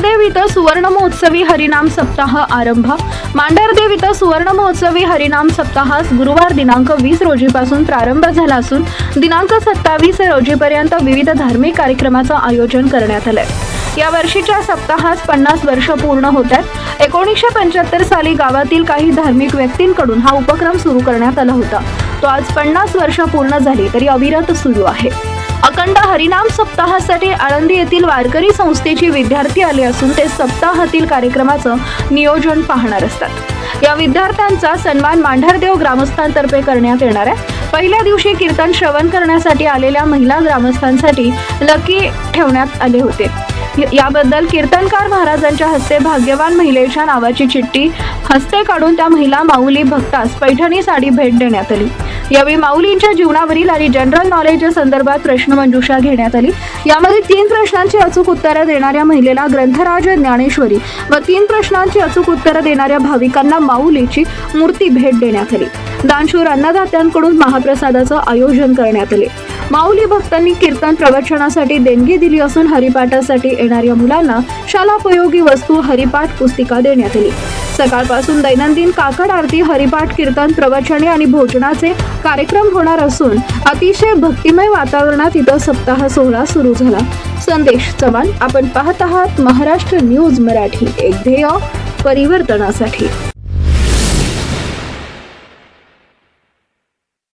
सुवर्ण महोत्सवी हरिनाम सप्ताह आरंभ. मांढरदेव इथं सुवर्ण महोत्सवी हरिनाम सप्ताहास गुरुवार दिनांक वीस रोजीपासून प्रारंभ झाला असून दिनांक सत्तावीस रोजीपर्यंत विविध धार्मिक कार्यक्रमाचं आयोजन करण्यात आलंय. या वर्षीच्या सप्ताहास पन्नास वर्ष पूर्ण होत आहेत. एकोणीसशे पंच्याहत्तर साली गावातील काही धार्मिक व्यक्तींकडून हा उपक्रम सुरू करण्यात आला होता. तो आज पन्नास वर्ष पूर्ण झाली तरी अविरत सुरू आहे. अखंड हरिनाम सप्ताहासाठी आळंदी येथील वारकरी संस्थेची विद्यार्थी आले असून ते सप्ताहातील कार्यक्रमाचं नियोजन पाहणार असतात. या विद्यार्थ्यांचा सन्मान मांढरदेव ग्रामस्थांतर्फे करण्यात येणार आहे. पहिल्या दिवशी कीर्तन श्रवण करण्यासाठी आलेल्या महिला ग्रामस्थांसाठी लकी ठेवण्यात आले होते. याबद्दल कीर्तनकार महाराजांच्या हस्ते भाग्यवान महिलेच्या नावाची चिठ्ठी हस्ते काढून त्या महिला माऊली भक्तास पैठणी साडी भेट देण्यात आली. यावेळी माऊलींच्या जीवनावरील आणि जनरल नॉलेज संदर्भात प्रश्नमंजुषा घेण्यात आली. यामध्ये तीन प्रश्नांची अचूक उत्तरं देणाऱ्या महिलेला ग्रंथराज ज्ञानेश्वरी व तीन प्रश्नांची अचूक उत्तरं देणाऱ्या भाविकांना माऊलीची मूर्ती भेट देण्यात आली. दानशूर अन्नदात्यांकडून महाप्रसादाचं आयोजन करण्यात आले. माऊली भक्तांनी कीर्तन प्रवचनासाठी देणगी दिली असून हरिपाठासाठी येणाऱ्या मुलांना शालापयोगी वस्तू हरिपाठ पुस्तिका देण्यात आली. सकाळपासून दैनंदिन काकड आरती हरिपाठ कीर्तन प्रवचने आणि भोजनाचे कार्यक्रम होणार असून अतिशय भक्तिमय वातावरणात इथं सप्ताह सोहळा सुरू झाला. संदेश चव्हाण आपण पाहत आहात महाराष्ट्र न्यूज मराठी एक ध्येय परिवर्तनासाठी.